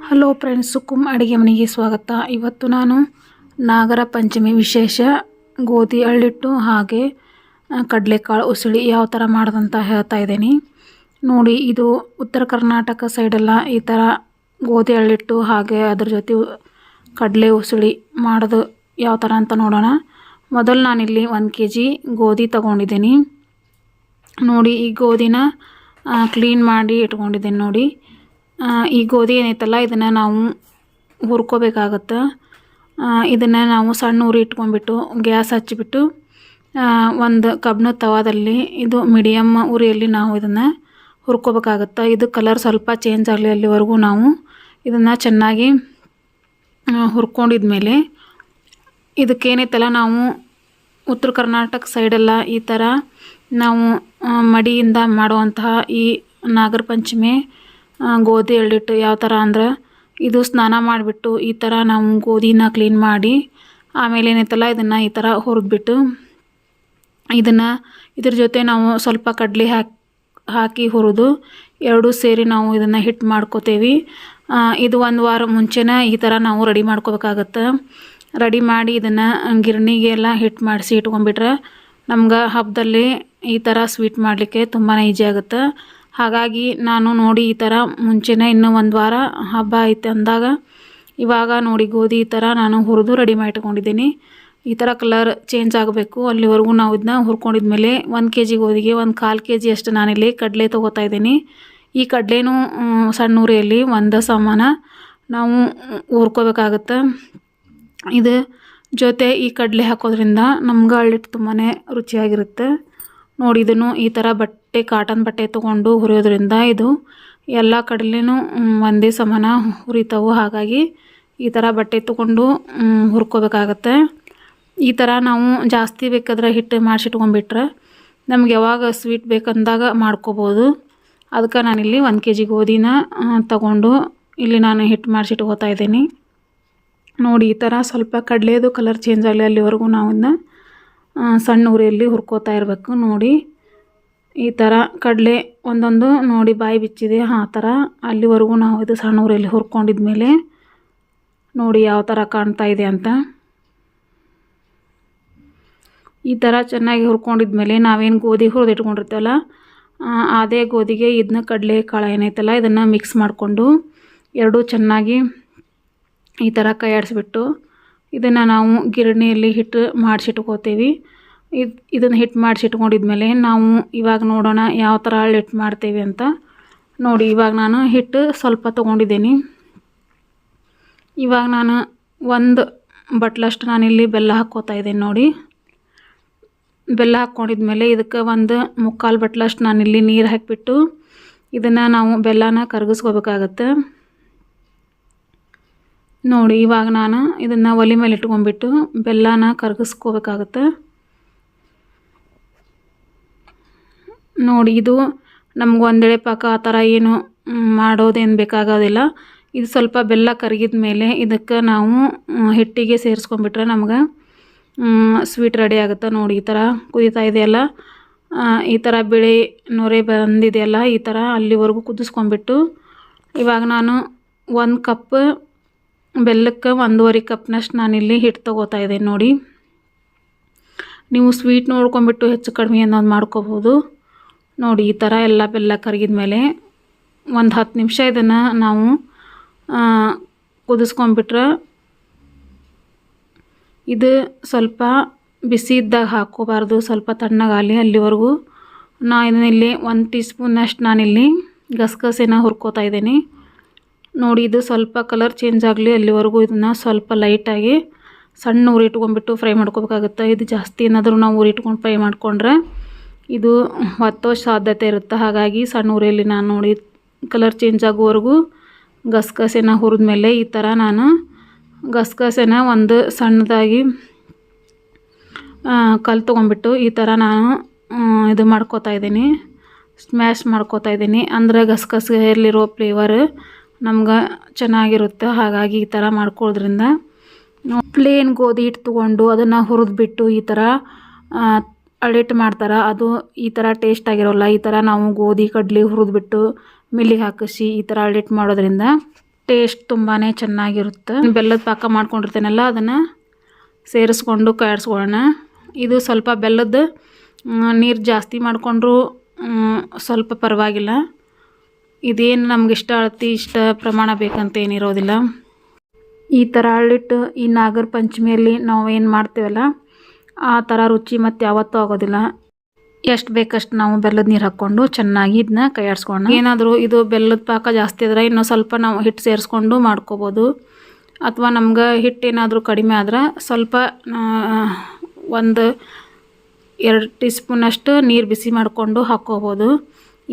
Hello friends ಸುಕುಮ್ ಅಡುಗೆ ಮನೆಗೆ ಸ್ವಾಗತ. ಇವತ್ತು ನಾನು ನಾಗರ ಪಂಚಮಿ ವಿಶೇಷ ಗೋಧಿ ಅಳ್ಳಿಟ್ಟು ಹಾಗೆ ಕಡಲೆಕಾಳು ಉಸುಳಿ ಯಾವ ಥರ ಮಾಡೋದಂತ ಹೇಳ್ತಾ ಇದ್ದೀನಿ. ನೋಡಿ, ಇದು ಉತ್ತರ ಕರ್ನಾಟಕ ಸೈಡೆಲ್ಲ ಈ ಥರ ಗೋಧಿ ಅಳ್ಳಿಟ್ಟು ಹಾಗೆ ಅದ್ರ ಜೊತೆ ಕಡಲೆ ಉಸುಳಿ ಮಾಡೋದು ಯಾವ ಥರ ಅಂತ ನೋಡೋಣ. ಮೊದಲು ನಾನಿಲ್ಲಿ ಒಂದು ಕೆ ಜಿ ಗೋಧಿ ತಗೊಂಡಿದ್ದೀನಿ. ನೋಡಿ, ಈ ಗೋಧಿನ ಕ್ಲೀನ್ ಮಾಡಿ ಇಟ್ಕೊಂಡಿದ್ದೀನಿ ನೋಡಿ. ಈ ಗೋಧಿ ಏನೈತಲ್ಲ, ಇದನ್ನು ನಾವು ಹುರ್ಕೋಬೇಕಾಗತ್ತೆ. ಇದನ್ನು ನಾವು ಸಣ್ಣ ಉರಿ ಇಟ್ಕೊಂಡ್ಬಿಟ್ಟು, ಗ್ಯಾಸ್ ಹಚ್ಚಿಬಿಟ್ಟು ಒಂದು ಕಬ್ಬಿಣದ ತವಾದಲ್ಲಿ, ಇದು ಮೀಡಿಯಮ್ ಉರಿಯಲ್ಲಿ ನಾವು ಇದನ್ನು ಹುರ್ಕೋಬೇಕಾಗತ್ತೆ. ಇದು ಕಲರ್ ಸ್ವಲ್ಪ ಚೇಂಜ್ ಆಗಲಿ ಅಲ್ಲಿವರೆಗೂ ನಾವು ಇದನ್ನು ಚೆನ್ನಾಗಿ ಹುರ್ಕೊಂಡಿದ್ಮೇಲೆ, ಇದಕ್ಕೇನೈತಲ್ಲ, ನಾವು ಉತ್ತರ ಕರ್ನಾಟಕ ಸೈಡೆಲ್ಲ ಈ ಥರ ನಾವು ಮಡಿಯಿಂದ ಮಾಡುವಂತಹ ಈ ನಾಗರ ಪಂಚಮಿ ಗೋಧಿ ಎಳ್ಳಿಟ್ಟು ಯಾವ ಥರ ಅಂದ್ರೆ ಇದು ಸ್ನಾನ ಮಾಡಿಬಿಟ್ಟು ಈ ಥರ ನಾವು ಗೋಧಿನ ಕ್ಲೀನ್ ಮಾಡಿ ಆಮೇಲೆ ಏನೈತಲ್ಲ ಇದನ್ನು ಈ ಥರ ಹುರಿದ್ಬಿಟ್ಟು ಇದನ್ನು ಇದ್ರ ಜೊತೆ ನಾವು ಸ್ವಲ್ಪ ಕಡಲೆ ಹಾಕಿ ಹಾಕಿ ಹುರಿದು ಎರಡೂ ಸೇರಿ ನಾವು ಇದನ್ನು ಹಿಟ್ಟು ಮಾಡ್ಕೋತೇವೆ. ಇದು ಒಂದು ವಾರ ಮುಂಚೆನೇ ಈ ಥರ ನಾವು ರೆಡಿ ಮಾಡ್ಕೋಬೇಕಾಗತ್ತೆ. ರೆಡಿ ಮಾಡಿ ಇದನ್ನು ಗಿರಣಿಗೆಲ್ಲ ಹಿಟ್ಟು ಮಾಡಿಸಿ ಇಟ್ಕೊಂಡ್ಬಿಟ್ರೆ ನಮ್ಗೆ ಹಬ್ಬದಲ್ಲಿ ಈ ಥರ ಸ್ವೀಟ್ ಮಾಡಲಿಕ್ಕೆ ತುಂಬಾ ಈಜಿ ಆಗುತ್ತೆ. ಹಾಗಾಗಿ ನಾನು ನೋಡಿ ಈ ಥರ ಮುಂಚೆನೇ ಇನ್ನೂ ಒಂದು ವಾರ ಹಬ್ಬ ಐತೆ ಅಂದಾಗ ಇವಾಗ ನೋಡಿ ಗೋಧಿ ಈ ಥರ ನಾನು ಹುರಿದು ರೆಡಿ ಮಾಡಿ ಇಟ್ಕೊಂಡಿದ್ದೀನಿ ಈ ಥರ ಕಲರ್ ಚೇಂಜ್ ಆಗಬೇಕು. ಅಲ್ಲಿವರೆಗೂ ನಾವು ಇದನ್ನ ಹುರ್ಕೊಂಡಿದ್ಮೇಲೆ ಒಂದು ಕೆ ಜಿ ಗೋಧಿಗೆ ಒಂದು ಕಾಲು ಕೆ ಜಿ ಅಷ್ಟು ನಾನಿಲ್ಲಿ ಕಡಲೆ ತೊಗೋತಾ ಇದ್ದೀನಿ. ಈ ಕಡಲೆನೂ ಸಣ್ಣ ಉರಿಯಲ್ಲಿ ಒಂದು ಸಮಾನ ನಾವು ಹುರ್ಕೋಬೇಕಾಗತ್ತೆ. ಇದು ಜೊತೆ ಈ ಕಡಲೆ ಹಾಕೋದ್ರಿಂದ ನಮ್ಗೆ ಅಳ್ಳಿಟ್ಟು ತುಂಬಾ ರುಚಿಯಾಗಿರುತ್ತೆ. ನೋಡಿ ಇದನ್ನು ಈ ಥರ ಬಟ್ಟೆ ಕಾಟನ್ ಬಟ್ಟೆ ತೊಗೊಂಡು ಹುರಿಯೋದ್ರಿಂದ ಇದು ಎಲ್ಲ ಕಡೆಲೇನು ಒಂದೇ ಸಮಾನ ಹುರಿತಾವು. ಹಾಗಾಗಿ ಈ ಥರ ಬಟ್ಟೆ ತೊಗೊಂಡು ಹುರ್ಕೋಬೇಕಾಗತ್ತೆ. ಈ ಥರ ನಾವು ಜಾಸ್ತಿ ಬೇಕಾದ್ರೆ ಹಿಟ್ಟು ಮಾಡಿಸಿಟ್ಕೊಂಡ್ಬಿಟ್ರೆ ನಮ್ಗೆ ಯಾವಾಗ ಸ್ವೀಟ್ ಬೇಕಂದಾಗ ಮಾಡ್ಕೋಬೋದು. ಅದಕ್ಕೆ ನಾನಿಲ್ಲಿ ಒಂದು ಕೆ ಜಿ ಗೋಧಿನ ತಗೊಂಡು ಇಲ್ಲಿ ನಾನು ಹಿಟ್ಟು ಮಾಡಿಸಿಟ್ಕೋತಾ ಇದ್ದೀನಿ. ನೋಡಿ, ಈ ಥರ ಸ್ವಲ್ಪ ಕಡಲೆದು ಕಲರ್ ಚೇಂಜ್ ಆಗಲಿ ಅಲ್ಲಿವರೆಗೂ ನಾವು ಸಣ್ಣ ಉರಿಯಲ್ಲಿ ಹುರ್ಕೋತಾ ಇರಬೇಕು. ನೋಡಿ, ಈ ಥರ ಕಡಲೆ ಒಂದೊಂದು ನೋಡಿ ಬಾಯಿ ಬಿಚ್ಚಿದೆ. ಆ ಥರ ಅಲ್ಲಿವರೆಗೂ ನಾವು ಇದು ಸಣ್ಣ ಉರಿಯಲ್ಲಿ ಹುರ್ಕೊಂಡಿದ್ಮೇಲೆ ನೋಡಿ ಯಾವ ಥರ ಕಾಣ್ತಾ ಇದೆ ಅಂತ. ಈ ಥರ ಚೆನ್ನಾಗಿ ಹುರ್ಕೊಂಡಿದ್ಮೇಲೆ ನಾವೇನು ಗೋಧಿ ಹುರಿದಿಟ್ಕೊಂಡಿರ್ತೇವಲ್ಲ ಅದೇ ಗೋಧಿಗೆ ಇದನ್ನ ಕಡಲೆ ಕಾಳು ಏನೈತಲ್ಲ, ಇದನ್ನು ಮಿಕ್ಸ್ ಮಾಡಿಕೊಂಡು ಎರಡೂ ಚೆನ್ನಾಗಿ ಈ ಥರ ಕೈ ಇದನ್ನು ನಾವು ಗಿರಣಿಯಲ್ಲಿ ಹಿಟ್ಟು ಮಾಡಿಸಿಟ್ಕೋತೀವಿ. ಇದು, ಇದನ್ನು ಹಿಟ್ಟು ಮಾಡಿಸಿಟ್ಕೊಂಡಿದ್ಮೇಲೆ ನಾವು ಇವಾಗ ನೋಡೋಣ ಯಾವ ಥರ ಹಿಟ್ಟು ಮಾಡ್ತೀವಿ ಅಂತ. ನೋಡಿ, ಇವಾಗ ನಾನು ಹಿಟ್ಟು ಸ್ವಲ್ಪ ತೊಗೊಂಡಿದ್ದೀನಿ. ಇವಾಗ ನಾನು ಒಂದು ಬಟ್ಲಷ್ಟು ನಾನಿಲ್ಲಿ ಬೆಲ್ಲ ಹಾಕ್ಕೋತಾ ಇದ್ದೀನಿ ನೋಡಿ. ಬೆಲ್ಲ ಹಾಕ್ಕೊಂಡಿದ್ಮೇಲೆ ಇದಕ್ಕೆ ಒಂದು ಮುಕ್ಕಾಲು ಬಟ್ಲಷ್ಟು ನಾನಿಲ್ಲಿ ನೀರು ಹಾಕಿಬಿಟ್ಟು ಇದನ್ನು ನಾವು ಬೆಲ್ಲನ ಕರಗಿಸ್ಕೋಬೇಕಾಗತ್ತೆ. ನೋಡಿ, ಇವಾಗ ನಾನು ಇದನ್ನು ಒಲೆ ಮೇಲೆ ಇಟ್ಕೊಂಡ್ಬಿಟ್ಟು ಬೆಲ್ಲನ ಕರಗಿಸ್ಕೋಬೇಕಾಗತ್ತೆ. ನೋಡಿ, ಇದು ನಮ್ಗೆ ಒಂದೆಳೆ ಪಾಕ ಆ ಥರ ಏನು ಮಾಡೋದೇನು ಬೇಕಾಗೋದಿಲ್ಲ. ಇದು ಸ್ವಲ್ಪ ಬೆಲ್ಲ ಕರಗಿದ ಮೇಲೆ ಇದಕ್ಕೆ ನಾವು ಹಿಟ್ಟಿಗೆ ಸೇರಿಸ್ಕೊಂಡ್ಬಿಟ್ರೆ ನಮ್ಗೆ ಸ್ವೀಟ್ ರೆಡಿ ಆಗುತ್ತೆ. ನೋಡಿ, ಈ ಥರ ಕುದೀತಾ ಇದೆಯಲ್ಲ ಈ ಥರ ಬಿಳಿ ನೊರೆ ಬಂದಿದೆಯಲ್ಲ, ಈ ಥರ ಅಲ್ಲಿವರೆಗೂ ಕುದಿಸ್ಕೊಂಡ್ಬಿಟ್ಟು ಇವಾಗ ನಾನು ಒಂದು ಕಪ್ ಬೆಲ್ಲಕ್ಕೆ ಒಂದೂವರೆ ಕಪ್ನಷ್ಟು ನಾನಿಲ್ಲಿ ಹಿಟ್ಟು ತೊಗೋತಾ ಇದ್ದೀನಿ ನೋಡಿ. ನೀವು ಸ್ವೀಟ್ ನೋಡ್ಕೊಂಬಿಟ್ಟು ಹೆಚ್ಚು ಕಡಿಮೆ ಅನ್ನೋದು ಮಾಡ್ಕೋಬೋದು. ನೋಡಿ, ಈ ಥರ ಎಲ್ಲ ಬೆಲ್ಲ ಕರಗಿದ ಮೇಲೆ ಒಂದು ಹತ್ತು ನಿಮಿಷ ಇದನ್ನು ನಾವು ಕುದಿಸ್ಕೊಂಬಿಟ್ರೆ ಇದು ಸ್ವಲ್ಪ ಬಿಸಿ ಇದ್ದಾಗ ಹಾಕ್ಕೋಬಾರ್ದು, ಸ್ವಲ್ಪ ತಣ್ಣಗಾಲಿ ಅಲ್ಲಿವರೆಗೂ. ನಾ ಇದನ್ನಿಲ್ಲಿ ಒಂದು ಟೀ ಸ್ಪೂನಷ್ಟು ನಾನಿಲ್ಲಿ ಗಸಗಸೆನ ಹುರ್ಕೋತಾ ಇದ್ದೀನಿ. ನೋಡಿ, ಇದು ಸ್ವಲ್ಪ ಕಲರ್ ಚೇಂಜ್ ಆಗಲಿ, ಅಲ್ಲಿವರೆಗೂ ಇದನ್ನು ಸ್ವಲ್ಪ ಲೈಟಾಗಿ ಸಣ್ಣ ಊರು ಇಟ್ಕೊಂಡ್ಬಿಟ್ಟು ಫ್ರೈ ಮಾಡ್ಕೋಬೇಕಾಗುತ್ತೆ. ಇದು ಜಾಸ್ತಿ ಏನಾದರೂ ನಾವು ಊರು ಇಟ್ಕೊಂಡು ಫ್ರೈ ಮಾಡಿಕೊಂಡ್ರೆ ಇದು ಹೊತ್ತೋ ಸಾಧ್ಯತೆ ಇರುತ್ತೆ. ಹಾಗಾಗಿ ಸಣ್ಣ ಉರಿಯಲ್ಲಿ ನಾನು ನೋಡಿ ಕಲರ್ ಚೇಂಜ್ ಆಗೋವರೆಗೂ ಗಸಗಸೆನ ಹುರಿದ್ಮೇಲೆ ಈ ಥರ ನಾನು ಗಸಗಸೆನ ಒಂದು ಸಣ್ಣದಾಗಿ ಕಲ್ಲು ತೊಗೊಂಬಿಟ್ಟು ಈ ಥರ ನಾನು ಇದು ಮಾಡ್ಕೋತಾ ಇದ್ದೀನಿ. ಸ್ಮ್ಯಾಶ್ ಮಾಡ್ಕೋತಾ ಇದ್ದೀನಿ. ಅಂದರೆ ಗಸಗಸೆಯಲ್ಲಿರೋ ಫ್ಲೇವರ್ ನಮ್ಗೆ ಚೆನ್ನಾಗಿರುತ್ತೆ. ಹಾಗಾಗಿ ಈ ಥರ ಮಾಡ್ಕೊಳ್ಳೋದ್ರಿಂದ ಪ್ಲೇನ್ ಗೋಧಿ ಹಿಟ್ಟು ತೊಗೊಂಡು ಅದನ್ನು ಹುರಿದ್ಬಿಟ್ಟು ಈ ಥರ ಅಡಿಟ್ ಮಾಡ್ತಾರೆ. ಅದು ಈ ಥರ ಟೇಸ್ಟ್ ಆಗಿರೋಲ್ಲ. ಈ ಥರ ನಾವು ಗೋಧಿ, ಕಡ್ಲೆ ಹುರಿದ್ಬಿಟ್ಟು ಮಿಲ್ಲಿಗೆ ಹಾಕಿಸಿ ಈ ಥರ ಅಳಿಟ್ಟು ಮಾಡೋದ್ರಿಂದ ಟೇಸ್ಟ್ ತುಂಬಾ ಚೆನ್ನಾಗಿರುತ್ತೆ. ಬೆಲ್ಲದ ಪಾಕ ಮಾಡ್ಕೊಂಡಿರ್ತೇನಲ್ಲ, ಅದನ್ನು ಸೇರಿಸ್ಕೊಂಡು ಕಾಯಿಸ್ಕೊಳ್ಳೋಣ. ಇದು ಸ್ವಲ್ಪ ಬೆಲ್ಲದ ನೀರು ಜಾಸ್ತಿ ಮಾಡಿಕೊಂಡ್ರೂ ಸ್ವಲ್ಪ ಪರವಾಗಿಲ್ಲ. ಇದೇನು ನಮ್ಗೆ ಇಷ್ಟ ಅಳತಿ, ಇಷ್ಟ ಪ್ರಮಾಣ ಬೇಕಂತ ಏನಿರೋದಿಲ್ಲ. ಈ ಥರ ಅಳ್ಳಿಟ್ಟು ಈ ನಾಗರ ಪಂಚಮಿಯಲ್ಲಿ ನಾವು ಏನು ಮಾಡ್ತೀವಲ್ಲ, ಆ ಥರ ರುಚಿ ಮತ್ತು ಯಾವತ್ತೂ ಆಗೋದಿಲ್ಲ. ಎಷ್ಟು ಬೇಕಷ್ಟು ನಾವು ಬೆಲ್ಲದ ನೀರು ಹಾಕ್ಕೊಂಡು ಚೆನ್ನಾಗಿ ಇದನ್ನ ಕೈಯಾಡಿಸ್ಕೊಂಡು ಏನಾದರೂ ಇದು ಬೆಲ್ಲದ ಪಾಕ ಜಾಸ್ತಿ ಇದ್ರೆ ಇನ್ನೂ ಸ್ವಲ್ಪ ನಾವು ಹಿಟ್ಟು ಸೇರಿಸ್ಕೊಂಡು ಮಾಡ್ಕೋಬೋದು. ಅಥವಾ ನಮ್ಗೆ ಹಿಟ್ಟು ಏನಾದರೂ ಕಡಿಮೆ ಆದ್ರೆ ಸ್ವಲ್ಪ ಒಂದು ಎರಡು ಟೀ ಸ್ಪೂನಷ್ಟು ನೀರು ಬಿಸಿ ಮಾಡಿಕೊಂಡು ಹಾಕ್ಕೋಬೋದು.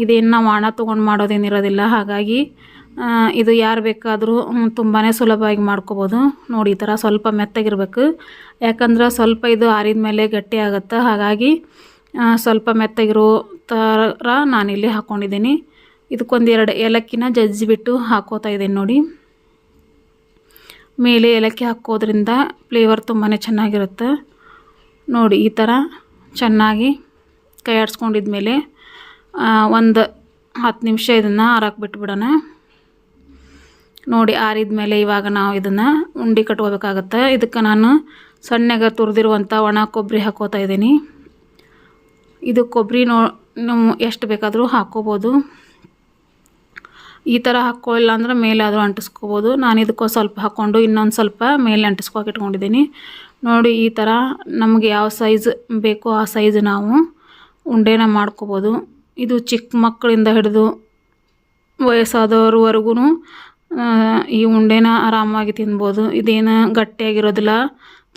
ಇದೇನು ನಾವು ಹಣ ತೊಗೊಂಡು ಮಾಡೋದೇನಿರೋದಿಲ್ಲ. ಹಾಗಾಗಿ ಇದು ಯಾರು ಬೇಕಾದರೂ ತುಂಬಾ ಸುಲಭವಾಗಿ ಮಾಡ್ಕೋಬೋದು. ನೋಡಿ, ಈ ಥರ ಸ್ವಲ್ಪ ಮೆತ್ತಗಿರ್ಬೇಕು. ಯಾಕಂದ್ರೆ ಸ್ವಲ್ಪ ಇದು ಆರಿದ ಮೇಲೆ ಗಟ್ಟಿ ಆಗುತ್ತೆ. ಹಾಗಾಗಿ ಸ್ವಲ್ಪ ಮೆತ್ತಗಿರೋ ಥರ ನಾನಿಲ್ಲಿ ಹಾಕ್ಕೊಂಡಿದ್ದೀನಿ ಇದಕ್ಕೊಂದು ಎರಡು ಏಲಕ್ಕಿನ ಜಜ್ಜಿಬಿಟ್ಟು ಹಾಕೋತಾ ಇದ್ದೀನಿ ನೋಡಿ. ಮೇಲೆ ಏಲಕ್ಕಿ ಹಾಕೋದ್ರಿಂದ ಫ್ಲೇವರ್ ತುಂಬಾ ಚೆನ್ನಾಗಿರುತ್ತೆ. ನೋಡಿ, ಈ ಥರ ಚೆನ್ನಾಗಿ ಕೈ ಆಡಿಸ್ಕೊಂಡಿದ್ಮೇಲೆ ಒಂದು ಹತ್ತು ನಿಮಿಷ ಇದನ್ನು ಆರಕ್ಕೆ ಬಿಟ್ಬಿಡೋಣ. ನೋಡಿ ಆರಿದ ಮೇಲೆ ಇವಾಗ ನಾವು ಇದನ್ನು ಉಂಡೆ ಕಟ್ಕೋಬೇಕಾಗತ್ತೆ. ಇದಕ್ಕೆ ನಾನು ಸಣ್ಣಗೆ ತುರಿದಿರುವಂಥ ಒಣ ಕೊಬ್ಬರಿ ಹಾಕೋತಾ ಇದ್ದೀನಿ. ಇದು ಕೊಬ್ಬರಿ ನೋ ಎಷ್ಟು ಬೇಕಾದರೂ ಹಾಕ್ಕೋಬೋದು. ಈ ಥರ ಹಾಕ್ಕೊಳ್ಳಿಲ್ಲ ಅಂದ್ರೆ ಮೇಲೆ ಆದರೂ ಅಂಟಿಸ್ಕೋಬೋದು. ನಾನು ಇದಕ್ಕೂ ಸ್ವಲ್ಪ ಹಾಕ್ಕೊಂಡು ಇನ್ನೊಂದು ಸ್ವಲ್ಪ ಮೇಲೆ ಅಂಟಿಸ್ಕೋಕೆ ಇಟ್ಕೊಂಡಿದ್ದೀನಿ. ನೋಡಿ ಈ ಥರ ನಮಗೆ ಯಾವ ಸೈಜ್ ಬೇಕೋ ಆ ಸೈಜ್ ನಾವು ಉಂಡೆನ ಮಾಡ್ಕೋಬೋದು. ಇದು ಚಿಕ್ಕ ಮಕ್ಕಳಿಂದ ಹಿಡಿದು ವಯಸ್ಸಾದವ್ರವರೆಗೂ ಈ ಉಂಡೆನ ಆರಾಮಾಗಿ ತಿನ್ಬೋದು. ಇದೇನು ಗಟ್ಟಿಯಾಗಿರೋದಿಲ್ಲ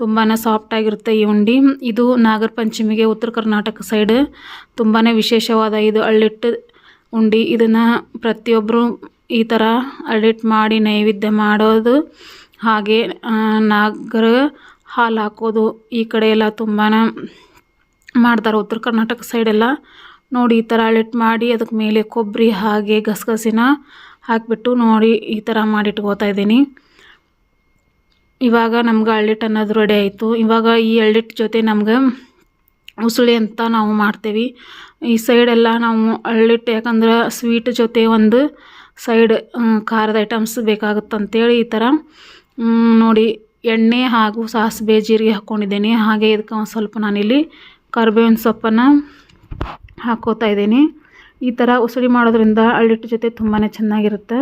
ತುಂಬಾ ಸಾಫ್ಟಾಗಿರುತ್ತೆ ಈ ಉಂಡೆ. ಇದು ನಾಗರ ಪಂಚಮಿಗೆ ಉತ್ತರ ಕರ್ನಾಟಕ ಸೈಡ್ ತುಂಬಾ ವಿಶೇಷವಾದ ಇದು ಅಳ್ಳಿಟ್ಟು ಉಂಡೆ. ಇದನ್ನು ಪ್ರತಿಯೊಬ್ಬರು ಈ ಥರ ಅಳ್ಳಿಟ್ಟು ಮಾಡಿ ನೈವೇದ್ಯ ಮಾಡೋದು, ಹಾಗೆ ನಾಗರ ಹಾಲು ಹಾಕೋದು ಈ ಕಡೆ ಎಲ್ಲ ತುಂಬಾ ಮಾಡ್ತಾರೆ ಉತ್ತರ ಕರ್ನಾಟಕ ಸೈಡೆಲ್ಲ ನೋಡಿ ಈ ಥರ ಅಳಿಟ್ಟು ಮಾಡಿ ಅದಕ್ಕೆ ಮೇಲೆ ಕೊಬ್ಬರಿ ಹಾಗೆ ಗಸಗಸಿನ ಹಾಕಿಬಿಟ್ಟು ನೋಡಿ ಈ ಥರ ಮಾಡಿಟ್ಕೋತಾ ಇದ್ದೀನಿ. ಇವಾಗ ನಮ್ಗೆ ಅಳ್ಳಿಟ್ಟು ಅನ್ನೋದು ರೆಡಿ ಆಯಿತು. ಇವಾಗ ಈ ಅಳ್ಳಿಟ್ಟು ಜೊತೆ ನಮ್ಗೆ ಉಸುಳಿ ಅಂತ ನಾವು ಮಾಡ್ತೇವೆ. ಈ ಸೈಡೆಲ್ಲ ನಾವು ಅಳ್ಳಿಟ್ಟು ಯಾಕಂದ್ರೆ ಸ್ವೀಟ್ ಜೊತೆ ಒಂದು ಸೈಡ್ ಖಾರದ ಐಟಮ್ಸ್ ಬೇಕಾಗುತ್ತಂತೇಳಿ ಈ ಥರ. ನೋಡಿ ಎಣ್ಣೆ ಹಾಗೂ ಸಾಸಿವೆ ಜೀರಿಗೆ ಹಾಕ್ಕೊಂಡಿದ್ದೀನಿ ಹಾಗೆ ಇದಕ್ಕೆ ಒಂದು ಸ್ವಲ್ಪ ನಾನಿಲ್ಲಿ ಕರ್ಬೇವಿನ ಸೊಪ್ಪನ್ನು ಹಾಕ್ಕೋತಾ ಇದ್ದೀನಿ. ಈ ಥರ ಉಸುಳಿ ಮಾಡೋದ್ರಿಂದ ಅಳ್ಳಿಟ್ಟು ಜೊತೆ ತುಂಬಾ ಚೆನ್ನಾಗಿರುತ್ತೆ.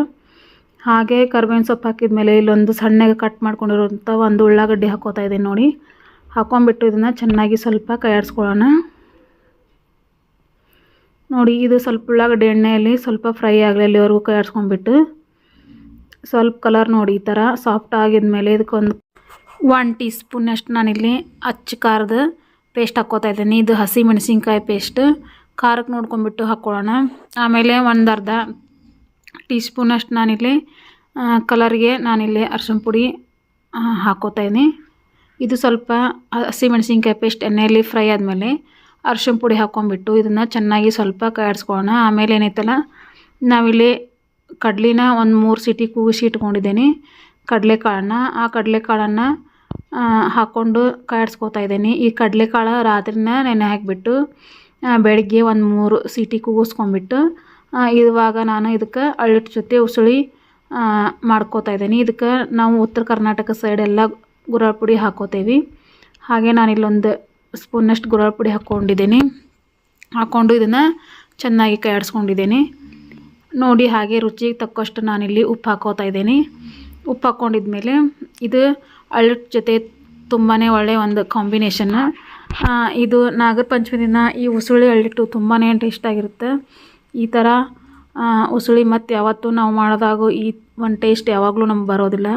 ಹಾಗೆ ಕರ್ಬೇವಿನ ಸೊಪ್ಪು ಹಾಕಿದ ಮೇಲೆ ಇಲ್ಲೊಂದು ಸಣ್ಣಗೆ ಕಟ್ ಮಾಡ್ಕೊಂಡಿರೋಂಥ ಒಂದು ಉಳ್ಳಾಗಡ್ಡಿ ಹಾಕೋತಾ ಇದ್ದೀನಿ ನೋಡಿ. ಹಾಕೊಂಬಿಟ್ಟು ಇದನ್ನು ಚೆನ್ನಾಗಿ ಸ್ವಲ್ಪ ಕೈಯಾಡಿಸ್ಕೊಳ್ಳೋಣ. ನೋಡಿ, ಇದು ಸ್ವಲ್ಪ ಉಳ್ಳಾಗಡ್ಡಿ ಎಣ್ಣೆಯಲ್ಲಿ ಸ್ವಲ್ಪ ಫ್ರೈ ಆಗಲಿ ಅಲ್ಲಿವರೆಗೂ ಕೈಯಾಡಿಸ್ಕೊಂಡ್ಬಿಟ್ಟು ಸ್ವಲ್ಪ ಕಲರ್ ನೋಡಿ, ಈ ಥರ ಸಾಫ್ಟ್ ಆಗಿದ್ಮೇಲೆ ಇದಕ್ಕೊಂದು ಒನ್ ಟೀ ಸ್ಪೂನಷ್ಟು ನಾನಿಲ್ಲಿ ಅಚ್ಚ ಖಾರದ ಪೇಸ್ಟ್ ಹಾಕ್ಕೋತಾ ಇದ್ದೀನಿ ಇದು ಹಸಿ ಮೆಣಸಿನ್ಕಾಯಿ ಪೇಸ್ಟ್. ಖಾರಕ್ಕೆ ನೋಡ್ಕೊಂಬಿಟ್ಟು ಹಾಕ್ಕೊಳ್ಳೋಣ. ಆಮೇಲೆ ಒಂದು ಅರ್ಧ ಟೀ ಸ್ಪೂನಷ್ಟು ನಾನಿಲ್ಲಿ ಕಲರ್ಗೆ ನಾನಿಲ್ಲಿ ಅರ್ಶಿನ ಪುಡಿ ಹಾಕ್ಕೋತಾ ಇದ್ದೀನಿ. ಇದು ಸ್ವಲ್ಪ ಹಸಿ ಮೆಣಸಿನ್ಕಾಯಿ ಪೇಸ್ಟ್ ಎಣ್ಣೆಯಲ್ಲಿ ಫ್ರೈ ಆದಮೇಲೆ ಅರ್ಶಿನ ಪುಡಿ ಹಾಕ್ಕೊಂಬಿಟ್ಟು ಇದನ್ನು ಚೆನ್ನಾಗಿ ಸ್ವಲ್ಪ ಕಾಯಿಸ್ಕೊಳ್ಳೋಣ ಆಮೇಲೆ ಏನೈತಲ್ಲ ನಾವಿಲ್ಲಿ ಕಡ್ಲಿನ ಒಂದು ಮೂರು ಸೀಟಿ ಕೂಗಿಸಿ ಇಟ್ಕೊಂಡಿದ್ದೀನಿ. ಕಡಲೆಕಾಳನ್ನ, ಆ ಕಡಲೆಕಾಳನ್ನು ಹಾಕ್ಕೊಂಡು ಕಾಯಿಸ್ಕೊತಾ ಇದ್ದೀನಿ. ಈ ಕಡಲೆಕಾಳು ರಾತ್ರಿನ ನೆನೆ ಹಾಕಿಬಿಟ್ಟು ಬೆಳಗ್ಗೆ ಒಂದು ಮೂರು ಸೀಟಿ ಕೂಗಿಸ್ಕೊಂಡ್ಬಿಟ್ಟು ಇವಾಗ ನಾನು ಇದಕ್ಕೆ ಅಳ್ಳಿಟ್ಟು ಜೊತೆ ಉಸುಳಿ ಮಾಡ್ಕೋತಾ ಇದ್ದೀನಿ. ಇದಕ್ಕೆ ನಾವು ಉತ್ತರ ಕರ್ನಾಟಕ ಸೈಡೆಲ್ಲ ಗುರಾಳ್ ಪುಡಿ ಹಾಕೋತೇವೆ. ಹಾಗೆ ನಾನು ಇಲ್ಲೊಂದು ಸ್ಪೂನಷ್ಟು ಗುರಾಳ್ ಪುಡಿ ಹಾಕ್ಕೊಂಡಿದ್ದೀನಿ. ಹಾಕ್ಕೊಂಡು ಇದನ್ನು ಚೆನ್ನಾಗಿ ಕೈಯಾಡಿಸ್ಕೊಂಡಿದ್ದೀನಿ ನೋಡಿ ಹಾಗೆ ರುಚಿಗೆ ತಕ್ಕಷ್ಟು ನಾನಿಲ್ಲಿ ಉಪ್ಪು ಹಾಕೋತಾ ಇದ್ದೀನಿ. ಉಪ್ಪು ಹಾಕ್ಕೊಂಡಿದ್ಮೇಲೆ ಇದು ಅಳ್ಳಿಟ್ಟು ಜೊತೆ ತುಂಬಾ ಒಳ್ಳೆಯ ಒಂದು ಕಾಂಬಿನೇಷನ್ ಇದು ನಾಗರ ಪಂಚಮಿ ದಿನ ಈ ಉಸುಳಿ ಅಳ್ಳಿಟ್ಟು ತುಂಬಾ ಟೇಸ್ಟಾಗಿರುತ್ತೆ ಈ ಥರ ಉಸುಳಿ ಮತ್ತು ಯಾವತ್ತೂ ನಾವು ಮಾಡಿದಾಗೂ ಈ ಒಂದು ಟೇಸ್ಟ್ ಯಾವಾಗಲೂ ನಮ್ಗೆ ಬರೋದಿಲ್ಲ.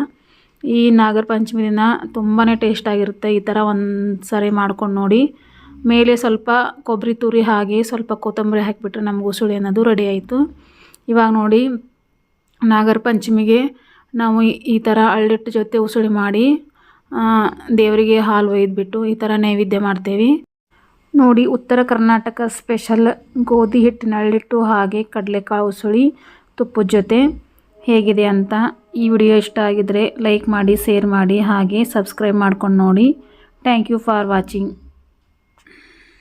ಈ ನಾಗರ ಪಂಚಮಿ ದಿನ ತುಂಬಾ ಟೇಸ್ಟಾಗಿರುತ್ತೆ ಈ ಥರ ಒಂದು ಸರಿ ಮಾಡ್ಕೊಂಡು ನೋಡಿ. ಮೇಲೆ ಸ್ವಲ್ಪ ಕೊಬ್ಬರಿ ತುರಿ ಹಾಗೆ ಸ್ವಲ್ಪ ಕೊತ್ತಂಬರಿ ಹಾಕಿಬಿಟ್ರೆ ನಮ್ಗೆ ಉಸುಳಿ ಅನ್ನೋದು ರೆಡಿ ಆಯಿತು. ಇವಾಗ ನೋಡಿ ನಾಗರ ಪಂಚಮಿಗೆ ನಾವು ಈ ಥರ ಅಳ್ಳಿಟ್ಟು ಜೊತೆ ಉಸುಳಿ ಮಾಡಿ ದೇವರಿಗೆ ಹಾಲು ಒಯ್ದುಬಿಟ್ಟು ಈ ಥರ ನೈವೇದ್ಯ ಮಾಡ್ತೇವೆ. ನೋಡಿ, ಉತ್ತರ ಕರ್ನಾಟಕ ಸ್ಪೆಷಲ್ ಗೋಧಿ ಹಿಟ್ಟಿನ ಅಳ್ಳಿಟ್ಟು ಹಾಗೆ ಕಡಲೆಕಾಳು ಉಸುಳಿ, ತುಪ್ಪದ ಜೊತೆ ಹೇಗಿದೆ ಅಂತ ಈ ವಿಡಿಯೋ ಇಷ್ಟ ಆಗಿದರೆ ಲೈಕ್ ಮಾಡಿ, ಶೇರ್ ಮಾಡಿ, ಹಾಗೆ ಸಬ್ಸ್ಕ್ರೈಬ್ ಮಾಡ್ಕೊಂಡು ನೋಡಿ. Thank you for watching